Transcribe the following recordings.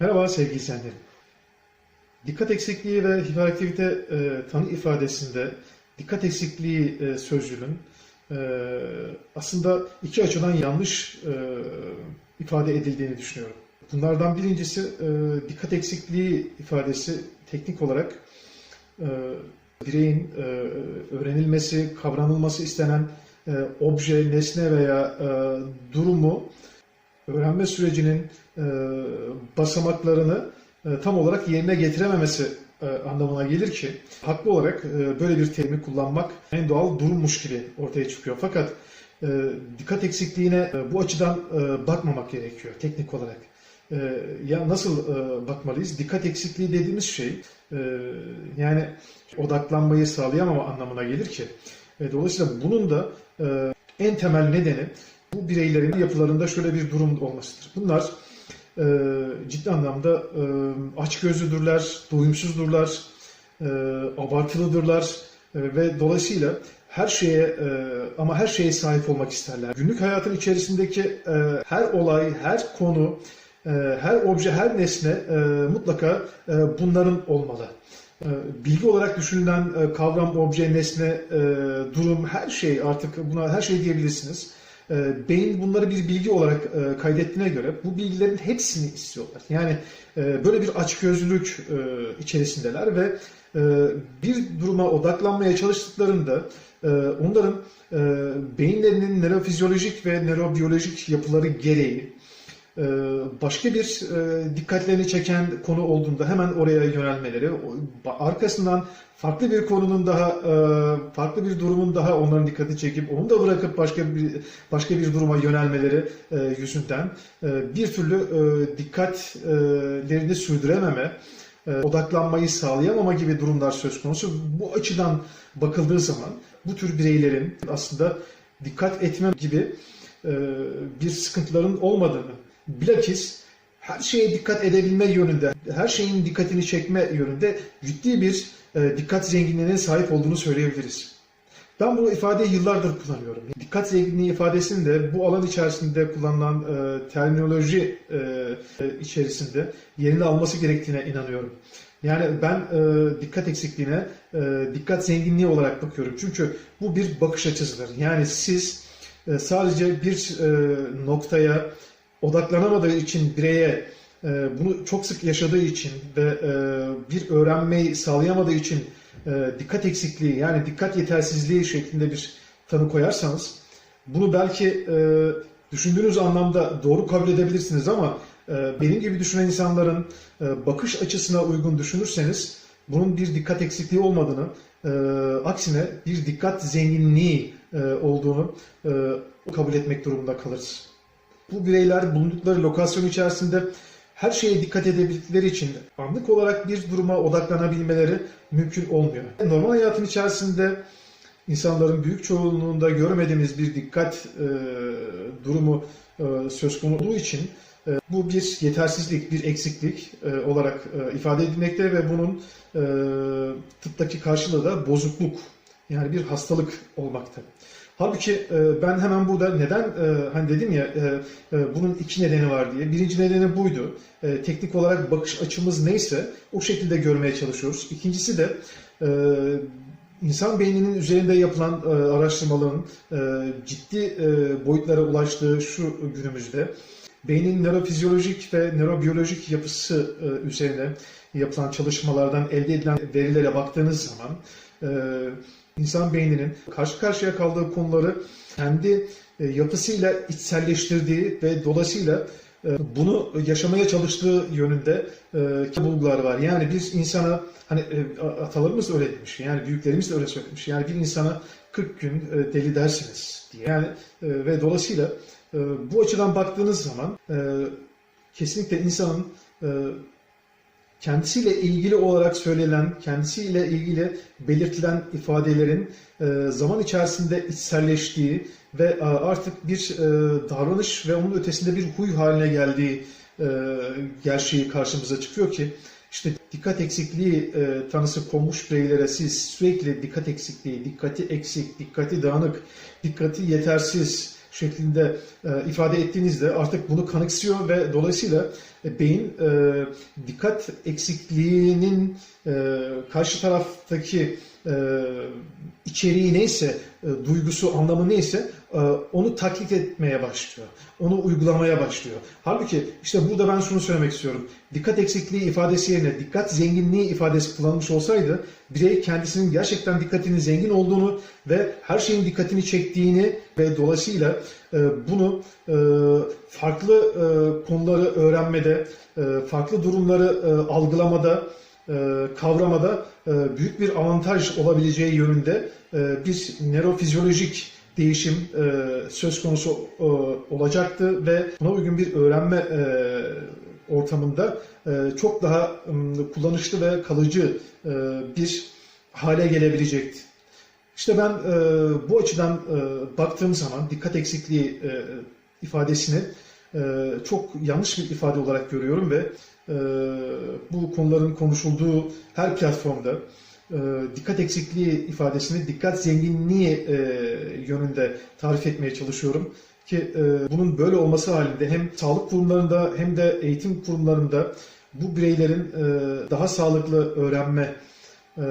Merhaba sevgili izleyenlerim. Dikkat eksikliği ve hiperaktivite e, tanı ifadesinde dikkat eksikliği e, sözcüğünün e, aslında iki açıdan yanlış e, ifade edildiğini düşünüyorum. Bunlardan birincisi e, dikkat eksikliği ifadesi teknik olarak e, bireyin e, öğrenilmesi, kavranılması istenen e, obje, nesne veya e, durumu öğrenme sürecinin e, basamaklarını e, tam olarak yerine getirememesi e, anlamına gelir ki haklı olarak e, böyle bir terimi kullanmak en doğal durummuş gibi ortaya çıkıyor. Fakat e, dikkat eksikliğine e, bu açıdan e, bakmamak gerekiyor teknik olarak. E, ya nasıl e, bakmalıyız? Dikkat eksikliği dediğimiz şey e, yani odaklanmayı sağlayamama anlamına gelir ki. E, dolayısıyla bunun da e, en temel nedeni bu bireylerin yapılarında şöyle bir durum olmasıdır. Bunlar e, ciddi anlamda e, açgözlüdürler, doyumsuzdurlar, e, abartılıdırlar e, ve dolayısıyla her şeye e, ama her şeye sahip olmak isterler. Günlük hayatın içerisindeki e, her olay, her konu, e, her obje, her nesne e, mutlaka e, bunların olmalı. E, Bilgi olarak düşünülen e, kavram, obje, nesne, e, durum, her şey artık buna her şey diyebilirsiniz. E, Beyin bunları bir bilgi olarak e, kaydettiğine göre bu bilgilerin hepsini istiyorlar. Yani e, böyle bir açgözlülük e, içerisindeler ve e, bir duruma odaklanmaya çalıştıklarında onların e, beyinlerinin nörofizyolojik ve nörobiyolojik yapıları gereği başka bir e, dikkatlerini çeken konu olduğunda hemen oraya yönelmeleri, arkasından farklı bir konunun daha, e, farklı bir durumun daha onların dikkatini çekip onu da bırakıp başka bir başka bir duruma yönelmeleri e, yüzünden bir türlü dikkatlerini sürdürememe, odaklanmayı sağlayamama gibi durumlar söz konusu. Bu açıdan bakıldığı zaman bu tür bireylerin aslında dikkat etme gibi bir sıkıntıların olmadığını, bilakis her şeye dikkat edebilme yönünde, her şeyin dikkatini çekme yönünde ciddi bir e, dikkat zenginliğine sahip olduğunu söyleyebiliriz. Ben bu ifadeyi yıllardır kullanıyorum. Dikkat zenginliği ifadesini de bu alan içerisinde kullanılan e, terminoloji e, e, içerisinde yerini alması gerektiğine inanıyorum. Yani ben e, dikkat eksikliğine e, dikkat zenginliği olarak bakıyorum. Çünkü bu bir bakış açısıdır. Yani siz e, sadece bir e, noktaya odaklanamadığı için bireye e, bunu çok sık yaşadığı için ve e, bir öğrenmeyi sağlayamadığı için e, dikkat eksikliği yani dikkat yetersizliği şeklinde bir tanı koyarsanız bunu belki düşündüğünüz anlamda doğru kabul edebilirsiniz ama benim gibi düşünen insanların bakış açısına uygun düşünürseniz bunun bir dikkat eksikliği olmadığını, aksine bir dikkat zenginliği olduğunu kabul etmek durumunda kalırız. Bu bireyler bulundukları lokasyon içerisinde her şeye dikkat edebildikleri için anlık olarak bir duruma odaklanabilmeleri mümkün olmuyor. Normal hayatın içerisinde insanların büyük çoğunluğunda görmediğimiz bir dikkat e, durumu e, söz konusu olduğu için e, bu bir yetersizlik, bir eksiklik e, olarak e, ifade edilmekte ve bunun e, tıptaki karşılığı da bozukluk yani bir hastalık olmakta. Halbuki e, ben hemen burada neden e, hani dedim ya e, bunun iki nedeni var diye. Birinci nedeni buydu. Teknik olarak bakış açımız neyse o şekilde görmeye çalışıyoruz. İkincisi de insan beyninin üzerinde yapılan araştırmaların ciddi boyutlara ulaştığı şu günümüzde beynin nörofizyolojik ve nörobiyolojik yapısı üzerine yapılan çalışmalardan elde edilen verilere baktığınız zaman insan beyninin karşı karşıya kaldığı konuları kendi e, yapısıyla içselleştirdiği ve dolayısıyla e, bunu yaşamaya çalıştığı yönünde e, bulgular var. Yani bir insana hani atalarımız öyle demiş. Yani büyüklerimiz de öyle söylemiş. Yani bir insana 40 gün deli dersiniz diye. Yani ve dolayısıyla bu açıdan baktığınız zaman kesinlikle insanın kendisiyle ilgili olarak söylenen, kendisiyle ilgili belirtilen ifadelerin e, zaman içerisinde içselleştiği ve e, artık bir e, davranış ve onun ötesinde bir huy haline geldiği gerçeği karşımıza çıkıyor ki işte dikkat eksikliği tanısı konmuş bireylere siz sürekli dikkat eksikliği, dikkati eksik, dikkati dağınık, dikkati yetersiz şeklinde e, ifade ettiğinizde artık bunu kanıksıyor ve dolayısıyla e, beyin e, dikkat eksikliğinin karşı taraftaki içeriği neyse, e, duygusu, anlamı neyse e, onu taklit etmeye başlıyor. Onu uygulamaya başlıyor. Halbuki işte burada ben şunu söylemek istiyorum. Dikkat eksikliği ifadesi yerine dikkat zenginliği ifadesi kullanılmış olsaydı birey kendisinin gerçekten dikkatinin zengin olduğunu ve her şeyin dikkatini çektiğini ve dolayısıyla e, bunu e, farklı e, konuları öğrenmede, e, farklı durumları e, algılamada, e, kavramada e, büyük bir avantaj olabileceği yönünde e, bir nörofizyolojik değişim e, söz konusu e, olacaktı ve buna uygun bir öğrenme e, ortamında e, çok daha kullanışlı ve kalıcı e, bir hale gelebilecekti. İşte ben e, bu açıdan e, baktığım zaman dikkat eksikliği e, ifadesini e, çok yanlış bir ifade olarak görüyorum ve e, bu konuların konuşulduğu her platformda e, dikkat eksikliği ifadesini dikkat zenginliği e, yönünde tarif etmeye çalışıyorum. Ki e, bunun böyle olması halinde hem sağlık kurumlarında hem de eğitim kurumlarında bu bireylerin e, daha sağlıklı öğrenme e,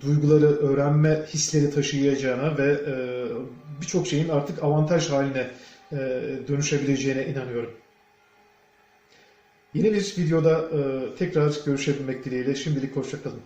duyguları, öğrenme hisleri taşıyacağına ve e, birçok şeyin artık avantaj haline e, dönüşebileceğine inanıyorum. Yeni bir videoda e, tekrar görüşebilmek dileğiyle şimdilik hoşçakalın.